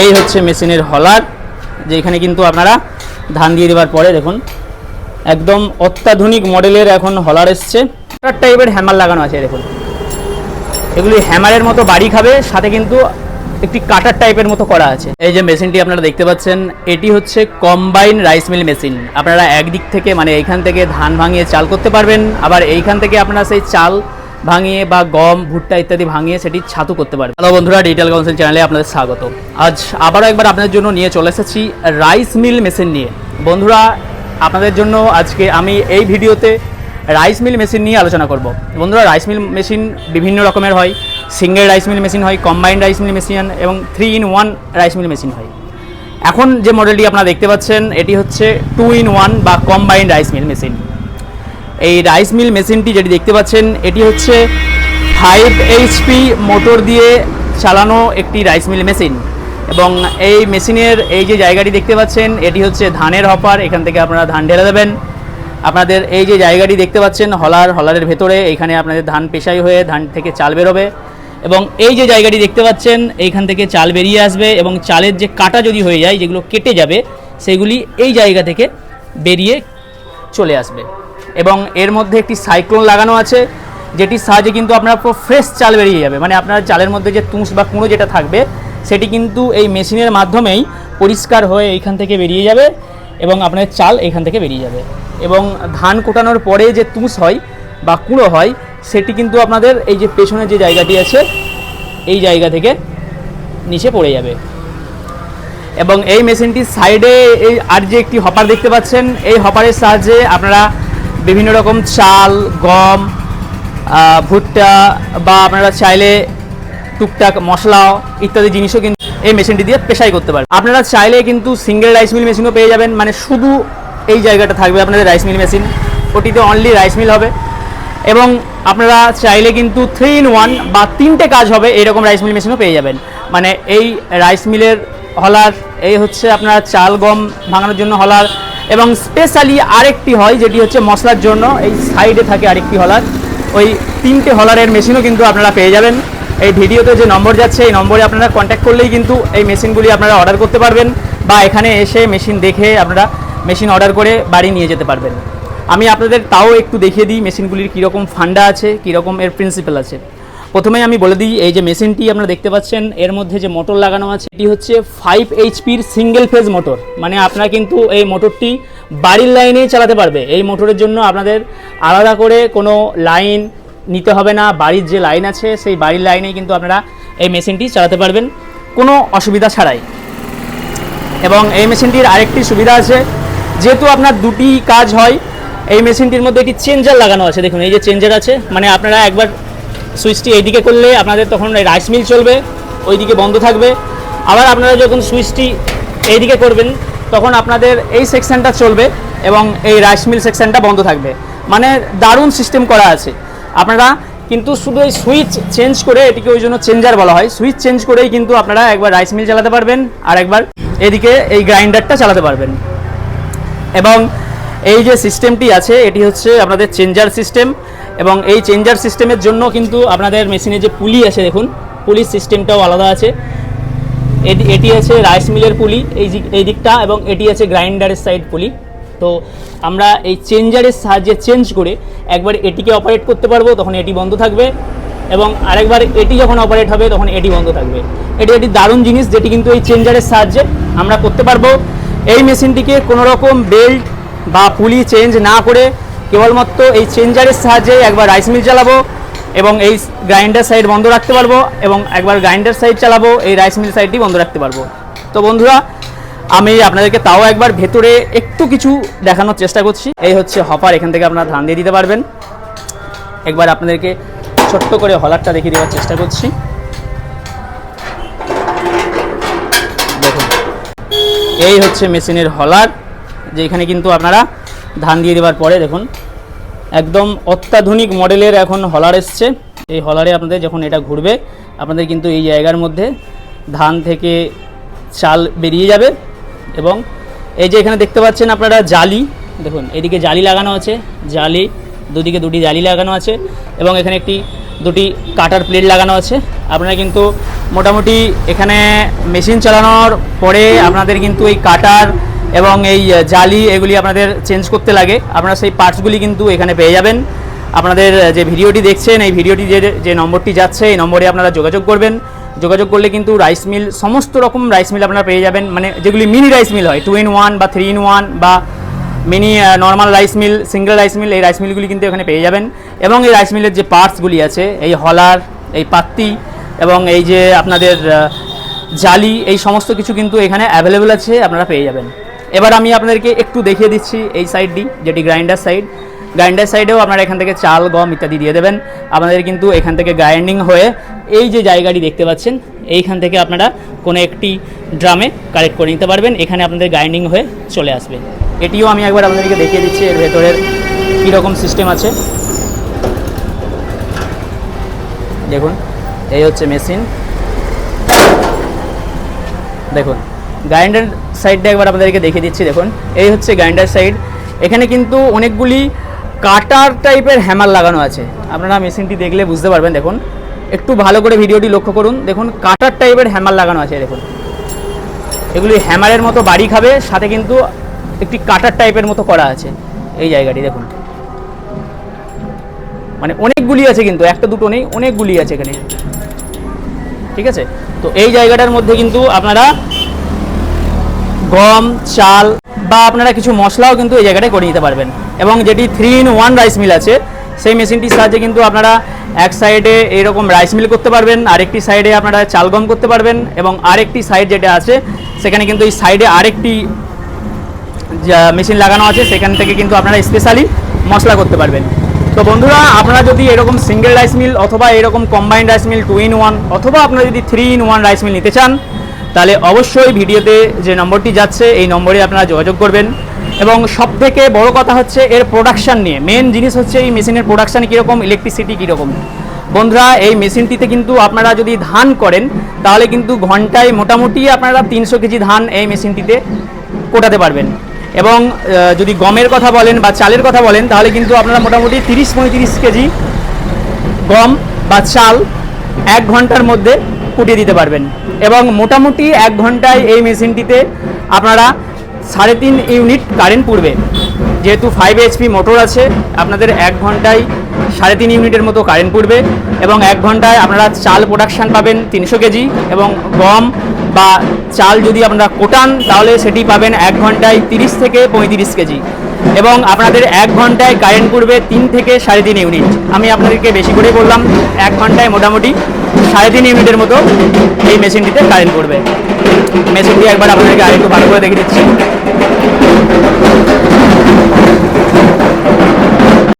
এই হচ্ছে মেশিনের হলার যে এখানে কিন্তু আপনারা ধান দিয়ে দেওয়ার পরে দেখুন, একদম অত্যাধুনিক মডেলের এখন হলার এসছে। টাইপের হ্যামার লাগানো আছে, দেখুন। এগুলি হ্যামারের মতো বাড়ি খাবে, সাথে কিন্তু একটি কাটার টাইপের মতো করা আছে। এই যে মেশিনটি আপনারা দেখতে পাচ্ছেন, এটি হচ্ছে কম্বাইন রাইস মিল মেশিন আপনারা একদিক থেকে মানে এইখান থেকে ধান ভাঙিয়ে চাল করতে পারবেন, আবার এইখান থেকে আপনারা সেই চাল ভাঙিয়ে বা গম, ভুট্টা ইত্যাদি ভাঙিয়ে সেটি ছাতু করতে পারে হ্যালো বন্ধুরা ডিটেল কাউন্সিল চ্যানেলে আপনাদের স্বাগত। আজ আবারও একবার আপনাদের জন্য নিয়ে চলে এসেছি রাইস মিল মেশিন নিয়ে। বন্ধুরা, আপনাদের জন্য আজকে আমি এই ভিডিওতে রাইস মিল মেশিন নিয়ে আলোচনা করব। বন্ধুরা রাইস মিল মেশিন বিভিন্ন রকমের হয়। সিঙ্গেল রাইস মিল মেশিন হয় কম্বাইন্ড রাইস মিল মেশিন এবং three in one rice mill machine হয়। এখন যে মডেলটি আপনারা দেখতে পাচ্ছেন, এটি হচ্ছে টু ইন ওয়ান বা কম্বাইন্ড রাইস মিল মেশিন এই রাইস মিল মেশিনটি যেটি দেখতে পাচ্ছেন, এটি হচ্ছে ফাইভ এইচপি মোটর দিয়ে চালানো একটি রাইস মিল মেশিন এবং এই মেশিনের এই যে জায়গাটি দেখতে পাচ্ছেন, এটি হচ্ছে ধানের হপার এখান থেকে আপনারা ধান ঢেলে দেবেন। আপনাদের এই যে জায়গাটি দেখতে পাচ্ছেন, হলার, হলারের ভেতরে এইখানে আপনাদের ধান পেশাই হয়ে ধান থেকে চাল বেরোবে। এবং এই যে জায়গাটি দেখতে পাচ্ছেন, এইখান থেকে চাল বেরিয়ে আসবে এবং চালের যে কাটা যদি হয়ে যায়, যেগুলো কেটে যাবে, সেগুলি এই জায়গা থেকে বেরিয়ে চলে আসবে। এবং এর মধ্যে একটি সাইক্লোন লাগানো আছে, যেটির সাহায্যে কিন্তু আপনার পুরো ফ্রেশ চাল বেরিয়ে যাবে। মানে আপনার চালের মধ্যে যে তুষ বা কুঁড়ো যেটা থাকবে, সেটি কিন্তু এই মেশিনের মাধ্যমেই পরিষ্কার হয়ে এইখান থেকে বেরিয়ে যাবে এবং আপনার চাল এখান থেকে বেরিয়ে যাবে। এবং ধান কোটানোর পরে যে তুষ হয় বা কুঁড়ো হয়, সেটি কিন্তু আপনাদের এই যে পেছনের যে জায়গাটি আছে, এই জায়গা থেকে নিচে পড়ে যাবে। এবং এই মেশিনটির সাইডে এই আর যে একটি হপার দেখতে পাচ্ছেন, এই হপারের সাহায্যে আপনারা বিভিন্ন রকম চাল, গম ভুট্টা বা আপনারা চাইলে টুকটাক মশলা ইত্যাদি জিনিসও কিন্তু এই মেশিনটি দিয়ে পেশাই করতে পারেন। আপনারা চাইলে কিন্তু সিঙ্গেল রাইস মিল মেশিনও পেয়ে যাবেন মানে শুধু এই জায়গাটা থাকবে আপনাদের রাইস মিল মেশিন ওটিতে অনলি রাইস মিল হবে। এবং আপনারা চাইলে কিন্তু থ্রি ইন ওয়ান বা তিনটে কাজ হবে, এরকম রাইস মিল মেশিনও পেয়ে যাবেন। মানে এই রাইস মিলের হলার, এই হচ্ছে আপনার চাল, গম ভাঙানোর জন্য হলার এবং স্পেশালি আরেকটি হয়, যেটি হচ্ছে মশলার জন্য। এই সাইডে থাকে আরেকটি হলার। ওই তিনটে হলারের মেশিনও কিন্তু আপনারা পেয়ে যাবেন। এই ভিডিওতে যে নম্বর যাচ্ছে, এই নম্বরে আপনারা কন্ট্যাক্ট করলেই কিন্তু এই মেশিনগুলি আপনারা অর্ডার করতে পারবেন বা এখানে এসে মেশিন দেখে আপনারা মেশিন অর্ডার করে বাড়ি নিয়ে যেতে পারবেন। আমি আপনাদের তাও একটু দেখিয়ে দিই মেশিনগুলির কীরকম ফান্ডা আছে, কীরকম এর প্রিন্সিপাল আছে। প্রথমে আমি বলে দিই, এই যে মেশিনটি আপনারা দেখতে পাচ্ছেন, এর মধ্যে যে মোটর লাগানো আছে, এটি হচ্ছে ফাইভ এইচপির সিঙ্গেল ফেজ মোটর। মানে আপনারা কিন্তু এই মোটরটি বাড়ির লাইনেই চালাতে পারবে। এই মোটরের জন্য আপনাদের আলাদা করে কোনো লাইন নিতে হবে না। বাড়ির যে লাইন আছে, সেই বাড়ির লাইনেই কিন্তু আপনারা এই মেশিনটি চালাতে পারবেন। কোনো অসুবিধা ছাড়াই। এবং এই মেশিনটির আরেকটি সুবিধা আছে, যেহেতু আপনার দুটি কাজ হয়, এই মেশিনটির মধ্যে একটি চেঞ্জার লাগানো আছে। দেখুন, এই যে চেঞ্জার আছে মানে আপনারা একবার সুইচটি এইদিকে করলে আপনাদের তখন রাইস মিল চলবে, ওইদিকে বন্ধ থাকবে। আবার আপনারা যখন সুইচটি এইদিকে করবেন, তখন আপনাদের এই সেকশনটা চলবে এবং এই রাইস মিল সেকশনটা বন্ধ থাকবে। মানে দারুণ সিস্টেম করা আছে। আপনারা কিন্তু শুধু এই সুইচ চেঞ্জ করে এটিকে ওই জন্য চেঞ্জার বলা হয়। সুইচ চেঞ্জ করেই কিন্তু আপনারা একবার রাইস মিল চালাতে পারবেন আর একবার এদিকে এই গ্রাইন্ডারটা চালাতে পারবেন। এবং এই যে সিস্টেমটি আছে, এটি হচ্ছে আপনাদের চেঞ্জার সিস্টেম এবং এই চেঞ্জার সিস্টেমের জন্য কিন্তু আপনাদের মেশিনে যে পুলি আছে দেখুন পুলির সিস্টেমটাও আলাদা আছে। এটি এটি আছে রাইস মিলের পুলি এই এই দিকটা এবং এটি আছে গ্রাইন্ডারের সাইড পুলি তো আমরা এই চেঞ্জারের সাহায্যে চেঞ্জ করে একবার এটিকে অপারেট করতে পারব, তখন এটি বন্ধ থাকবে এবং আরেকবার এটি যখন অপারেট হবে, তখন এটি বন্ধ থাকবে। এটি একটি দারুণ জিনিস, যেটি কিন্তু এই চেঞ্জারের সাহায্যে আমরা করতে পারব। এই মেশিনটিকে কোনো রকম বেল্ট বা পুলি চেঞ্জ না করে কেবলমাত্র এই চেঞ্জারের সাহায্যে একবার রাইস মিল চালাবো এবং এই গ্রাইন্ডার সাইড বন্ধ রাখতে পারব এবং একবার গ্রাইন্ডার সাইড চালাবো, এই রাইস মিল সাইডটি বন্ধ রাখতে পারব। তো বন্ধুরা, আমি আপনাদেরকে তাও একবার ভেতরে একটু কিছু দেখানোর চেষ্টা করছি। এই হচ্ছে হপার এখান থেকে আপনারা ধান দিয়ে দিতে পারবেন। একবার আপনাদেরকে ছোট্ট করে হলারটা দেখিয়ে দেওয়ার চেষ্টা করছি। দেখুন, এই হচ্ছে মেশিনের হলার যেখানে কিন্তু আপনারা ধান দিয়ে দেওয়ার পরে দেখুন, একদম অত্যাধুনিক মডেলের এখন হলার এসছে। এই হলারে আপনাদের যখন এটা ঘুরবে, আপনাদের কিন্তু এই জায়গার মধ্যে ধান থেকে চাল বেরিয়ে যাবে এবং এই যে এখানে দেখতে পাচ্ছেন আপনারা জালি, দেখুন, এদিকে জালি লাগানো আছে, জালি, দুদিকে দুটি জালি লাগানো আছে এবং এখানে একটি, দুটি কাটার প্লেট লাগানো আছে। আপনারা কিন্তু মোটামুটি এখানে মেশিন চালানোর পরে আপনাদের কিন্তু এই কাটার এবং এই জালি এগুলি আপনাদের চেঞ্জ করতে লাগে। আপনারা সেই পার্টসগুলি কিন্তু এখানে পেয়ে যাবেন। আপনাদের যে ভিডিওটি দেখছেন, এই ভিডিওটি যে যে নম্বরটি যাচ্ছে, এই নম্বরে আপনারা যোগাযোগ করবেন। যোগাযোগ করলে কিন্তু রাইস মিল সমস্ত রকম রাইস মিল আপনারা পেয়ে যাবেন। মানে যেগুলি মিনি রাইস মিল হয় টু ইন ওয়ান বা থ্রি ইন ওয়ান বা mini normal rice mill single rice mill এই রাইস মিলগুলি কিন্তু এখানে পেয়ে যাবেন। এবং এই রাইস মিলের যে পার্টসগুলি আছে, এই হলার, এই পাত্তি এবং এই যে আপনাদের জালি, এই সমস্ত কিছু কিন্তু এখানে অ্যাভেলেবেল আছে, আপনারা পেয়ে যাবেন। এবার আমি আপনাদেরকে একটু দেখিয়ে দিচ্ছি এই সাইডটি, যেটি গ্রাইন্ডার সাইড। গ্রাইন্ডার সাইডেও আপনারা এখান থেকে চাল, গম ইত্যাদি দিয়ে দেবেন। আপনাদের কিন্তু এখান থেকে গ্রাইন্ডিং হয়ে এই যে জায়গাটি দেখতে পাচ্ছেন, এইখান থেকে আপনারা কোনো একটি ড্রামে কালেক্ট করে নিতে পারবেন। এখানে আপনাদের গ্রাইন্ডিং হয়ে চলে আসবে। এটিও আমি একবার আপনাদেরকে দেখিয়ে দিচ্ছি, এর ভেতরের কীরকম সিস্টেম আছে। দেখুন, এই হচ্ছে মেশিন। দেখুন, গ্রাইন্ডার সাইডটা একবার আপনাদেরকে দেখিয়ে দিচ্ছি, দেখুন। এই হচ্ছে গ্রাইন্ডার সাইড এখানে কিন্তু অনেকগুলি কাটার টাইপের হ্যামার লাগানো আছে। আপনারা মেশিনটি দেখলে বুঝতে পারবেন, দেখুন। একটু ভালো করে ভিডিওটি লক্ষ্য করুন। দেখুন কাটার টাইপের হ্যামার লাগানো আছে, দেখুন। এগুলি হ্যামারের মতো বাড়ি খাবে, সাথে কিন্তু একটি কাটার টাইপের মতো করা আছে। এই জায়গাটি, দেখুন। মানে অনেকগুলি আছে কিন্তু, একটা দুটো নেই, অনেকগুলি আছে এখানে। ঠিক আছে? তো এই জায়গাটার মধ্যে কিন্তু আপনারা গম, চাল বা আপনারা কিছু মশলাও কিন্তু এই জায়গাটায় করে নিতে পারবেন। এবং যেটি three in one rice mill আছে, সেই মেশিনটির সাহায্যে কিন্তু আপনারা এক সাইডে এরকম রাইস মিল করতে পারবেন, আরেকটি সাইডে আপনারা চাল গম করতে পারবেন এবং আরেকটি সাইড যেটা আছে, সেখানে কিন্তু এই সাইডে আরেকটি মেশিন লাগানো আছে, সেখান থেকে কিন্তু আপনারা স্পেশালি মশলা করতে পারবেন। তো বন্ধুরা, আপনারা যদি এরকম সিঙ্গেল রাইস মিল অথবা এরকম combined rice mill two in one অথবা আপনারা যদি three in one rice mill নিতে চান তাহলে অবশ্যই ভিডিওতে যে নম্বরটি যাচ্ছে, এই নম্বরে আপনারা যোগাযোগ করবেন। এবং সব থেকে বড় কথা হচ্ছে এর প্রোডাকশান নিয়ে। মেন জিনিস হচ্ছে এই মেশিনের প্রোডাকশান কীরকম ইলেকট্রিসিটি কীরকম। বন্ধুরা, এই মেশিনটিতে কিন্তু আপনারা যদি ধান করেন, তাহলে কিন্তু ঘন্টায় মোটামুটি আপনারা তিনশো কেজি ধান এই মেশিনটিতে কোটাতে পারবেন। এবং যদি গমের কথা বলেন বা চালের কথা বলেন, তাহলে কিন্তু আপনারা মোটামুটি তিরিশ পঁয়ত্রিশ কেজি গম বা চাল এক ঘণ্টার মধ্যে কুটিয়ে দিতে পারবেন। এবং মোটামুটি এক ঘন্টায় এই মেশিনটিতে আপনারা সাড়ে তিন ইউনিট কারেন্ট পুড়বে। যেহেতু ফাইভ এইচপি মোটর আছে, আপনাদের এক ঘন্টায় সাড়ে তিন ইউনিটের মতো কারেন্ট পুড়বে এবং এক ঘন্টায় আপনারা চাল প্রোডাকশান পাবেন তিনশো কেজি এবং গম বা চাল যদি আপনারা কোটান, তাহলে সেটি পাবেন এক ঘন্টায় তিরিশ থেকে পঁয়ত্রিশ কেজি। এবং আপনাদের এক ঘন্টায় কারেন্ট পড়বে তিন থেকে সাড়ে তিন ইউনিট। আমি আপনাদেরকে বেশি করে বললাম, এক ঘন্টায় মোটামুটি সাড়ে তিন ইউনিটের মতো এই মেশিনটিতে কারেন্ট পড়বে। মেশিনটি একবার আপনাদেরকে আরেকটু ভালো করে দেখে দিচ্ছি।